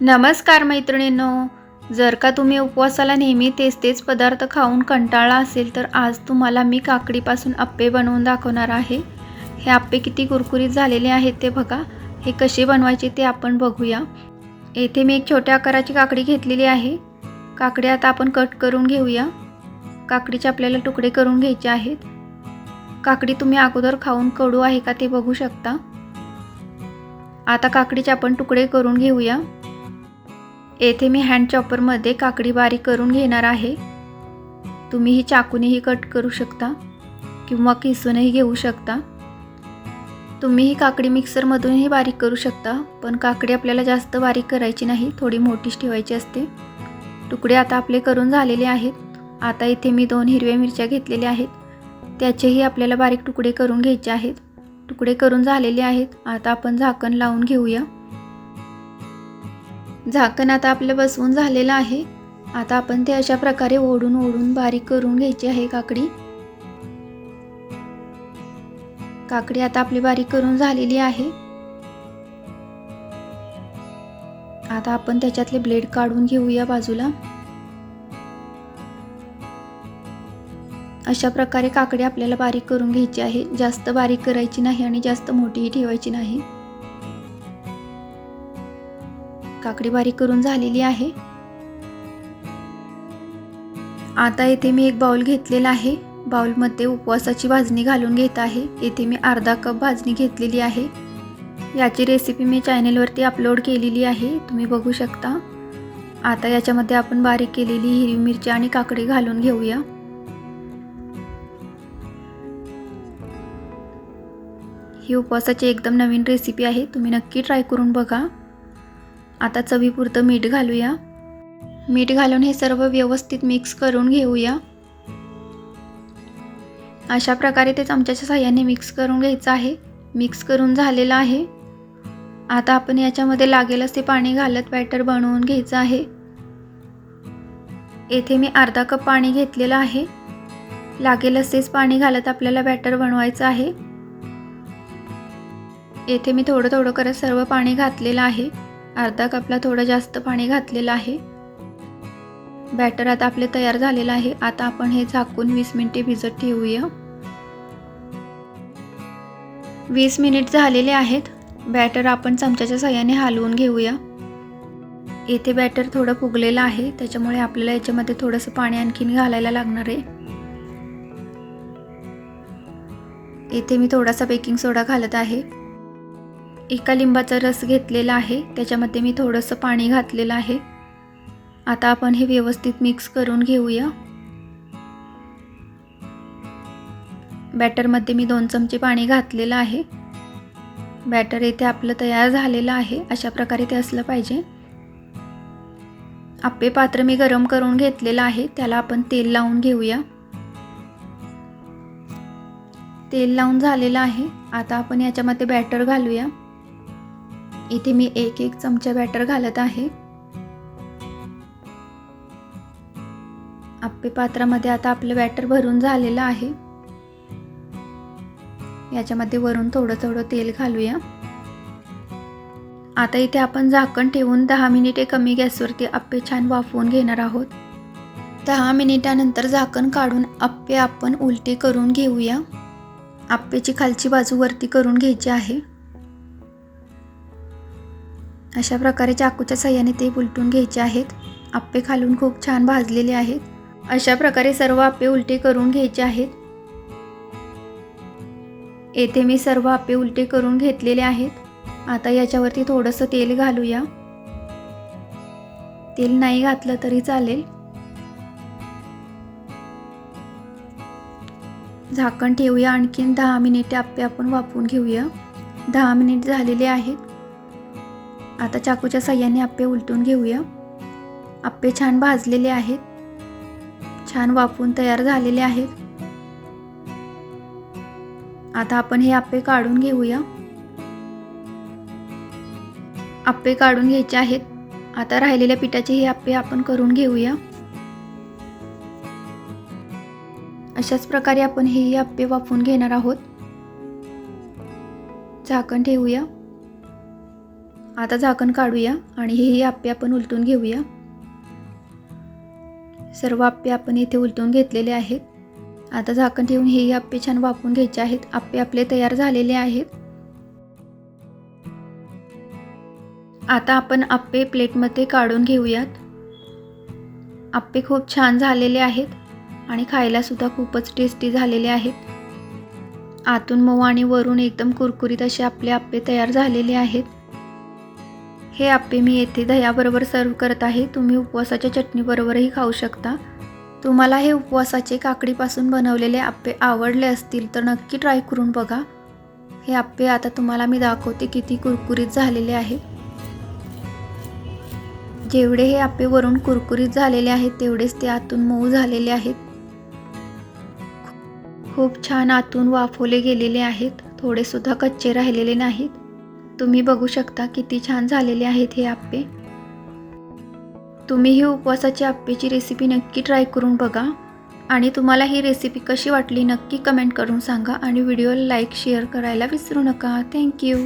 नमस्कार मैत्रिणींनो. जर का तुम्ही उपवासाला नेहमी तेच तेच पदार्थ खाऊन कंटाळा असेल तर आज तुम्हाला मी काकडीपासून अप्पे बनवून दाखवणार आहे. हे आप्पे किती कुरकुरीत झालेले आहेत ते बघा. हे कसे बनवायचे ते आपण बघूया. येथे मी एक छोट्या आकाराची काकडी घेतलेली आहे. काकडी आता आपण कट करून घेऊया. काकडीचे आपल्याला तुकडे करून घ्यायचे आहेत. काकडी तुम्ही अगोदर खाऊन कडू आहे का ते बघू शकता. आता काकडीचे आपण तुकडे करून घेऊया. येथे मी हँड चॉपरमध्ये काकडी बारीक करून घेणार आहे. तुम्ही ही चाकूनेही कट करू शकता किंवा किसूनही घेऊ शकता. तुम्ही ही काकडी मिक्सरमधूनही बारीक करू शकता पण काकडी आपल्याला जास्त बारीक करायची नाही थोडी मोठीच ठेवायची असते. तुकडे आता आपले करून झालेले आहेत. आता इथे मी दोन हिरव्या मिरच्या घेतलेल्या आहेत. त्याचेही आपल्याला बारीक तुकडे करून घ्यायचे आहेत. तुकडे करून झालेले आहेत. आता आपण झाकण लावून घेऊया. झाकण आता आपलं बसवून झालेलं आहे. आता आपण ते अशा प्रकारे ओढून ओढून बारीक करून घ्यायची आहे काकडी. काकडी आता आपली बारीक करून झालेली आहे. आता आपण त्याच्यातले ब्लेड काढून घेऊया बाजूला. अशा प्रकारे काकडी आपल्याला बारीक करून घ्यायची आहे. जास्त बारीक करायची नाही आणि जास्त मोठीही ठेवायची नाही. काकडी बारीक करून झालेली आहे. आता येथे मी एक बाउल घेतलेला आहे. बाउलमध्ये उपवासाची भाजणी घालून घेत आहे. येथे मी अर्धा कप भाजणी घेतलेली आहे. याची रेसिपी मी चॅनेलवरती अपलोड केलेली आहे. तुम्ही बघू शकता. आता याच्यामध्ये आपण बारीक केलेली हिरवी मिरची आणि काकडी घालून घेऊया. ही उपवासाची एकदम नवीन रेसिपी आहे. तुम्ही नक्की ट्राय करून बघा. आता चवीपुरतं मीठ घालूया. मीठ घालून हे सर्व व्यवस्थित मिक्स करून घेऊया. अशा प्रकारे ते चमच्याच्या साह्याने मिक्स करून घ्यायचं आहे. मिक्स करून झालेलं आहे. आता आपण याच्यामध्ये लागेल असे पाणी घालत बॅटर बनवून घ्यायचं आहे. येथे मी अर्धा कप पाणी घेतलेलं आहे. लागेल असेच पाणी घालत आपल्याला बॅटर बनवायचं आहे. येथे मी थोडं थोडं करत सर्व पाणी घातलेलं आहे. अर्धा कपला थोडं जास्त पाणी घातलेलं आहे. बॅटर आता आपले तयार झालेलं आहे. आता आपण हे झाकून वीस मिनिटे भिजत ठेवूया. वीस मिनिट झालेले आहेत. बॅटर आपण चमच्याच्या सहाय्याने हलवून घेऊया. येथे बॅटर थोडं फुगलेलं आहे. त्याच्यामुळे आपल्याला याच्यामध्ये थोडंसं पाणी आणखीन घालायला लागणार आहे. येथे मी थोडासा बेकिंग सोडा घालत आहे. एका लिंबाचा रस घेतलेला आहे. त्याच्यामध्ये मी थोडंसं पाणी घातलेलं आहे. आता आपण हे व्यवस्थित मिक्स करून घेऊया. बॅटरमध्ये मी दोन चमचे पाणी घातलेलं आहे. बॅटर इथे आपलं तयार झालेलं आहे. अशा प्रकारे ते असलं पाहिजे. आप्पे पात्र मी गरम करून घेतलेलं आहे. त्याला आपण तेल लावून घेऊया. तेल लावून झालेलं आहे. आता आपण याच्यामध्ये बॅटर घालूया. इथे मी एक एक चमचा बॅटर घालत आहे. आप्पे पात्रामध्ये आता आपलं बॅटर भरून झालेलं आहे. याच्यामध्ये वरून थोडं थोडं तेल घालूया. आता इथे आपण झाकण ठेवून दहा मिनिटे कमी गॅसवरती आप्पे छान वाफवून घेणार आहोत. दहा मिनिटानंतर झाकण काढून आप्पे आपण उलटे करून घेऊया. आप्पेची खालची बाजू वरती करून घ्यायची आहे. अशा प्रकारे चाकूच्या सहाय्याने ते उलटून घ्यायचे आहेत. आप्पे खालून खूप छान भाजलेले आहेत. अशा प्रकारे सर्व आप्पे उलटे करून घ्यायचे आहेत. येथे मी सर्व आप्पे उलटे करून घेतलेले आहेत. आता याच्यावरती थोडंसं तेल घालूया. तेल नाही घातलं तरी चालेल. झाकण ठेवूया. आणखीन दहा मिनिटे आप्पे आपण वापरून घेऊया. दहा मिनिट झालेले आहेत. आता चाकूच्या साह्याने आप्पे उलटून घेऊया. आप्पे छान भाजलेले आहेत. छान वाफून तयार झालेले आहेत. आता आपण हे आप्पे काढून घेऊया. आप्पे काढून घ्यायचे आहेत. आता राहिलेल्या पिठाचे हे आप्पे आपण करून घेऊया. अशाच प्रकारे आपण हे आप्पे वाफवून घेणार आहोत. झाकण ठेवूया. आता झाकण काढूया आणि हेही आप्पे आपण उलटून घेऊया. सर्व आप्पे आपण इथे उलटून घेतलेले आहेत. आता झाकण ठेवून हेही आप्पे छान वापून घ्यायचे आहेत. आप्पे आपले तयार झालेले आहेत. आता आपण आप्पे प्लेटमध्ये काढून घेऊयात. आप्पे खूप छान झालेले आहेत आणि खायलासुद्धा खूपच टेस्टी झालेले आहेत. आतून मऊ आणि वरून एकदम कुरकुरीत असे आपले आप्पे तयार झालेले आहेत. हे आप्पे मी येथे दह्याबरोबर सर्व करत आहे. तुम्ही उपवासाच्या चटणीबरोबरही खाऊ शकता. तुम्हाला हे उपवासाचे काकडीपासून बनवलेले आप्पे आवडले असतील तर नक्की ट्राय करून बघा. हे आप्पे आता तुम्हाला मी दाखवते किती कुरकुरीत झालेले आहे. जेवढे हे आप्पे वरून कुरकुरीत झालेले आहेत तेवढेच ते आतून मऊ झालेले आहेत. खूप छान आतून वाफवले गेलेले आहेत. थोडेसुद्धा कच्चे राहिलेले नाहीत. तुम्ही बघू शकता किती छान झालेले आहेत हे आप्पे. तुम्ही ही उपवासाची आप्पेची रेसिपी नक्की ट्राय करून बघा. आणि तुम्हाला ही रेसिपी कशी वाटली नक्की कमेंट करून सांगा. आणि व्हिडिओला लाईक शेअर करायला विसरू नका. थँक्यू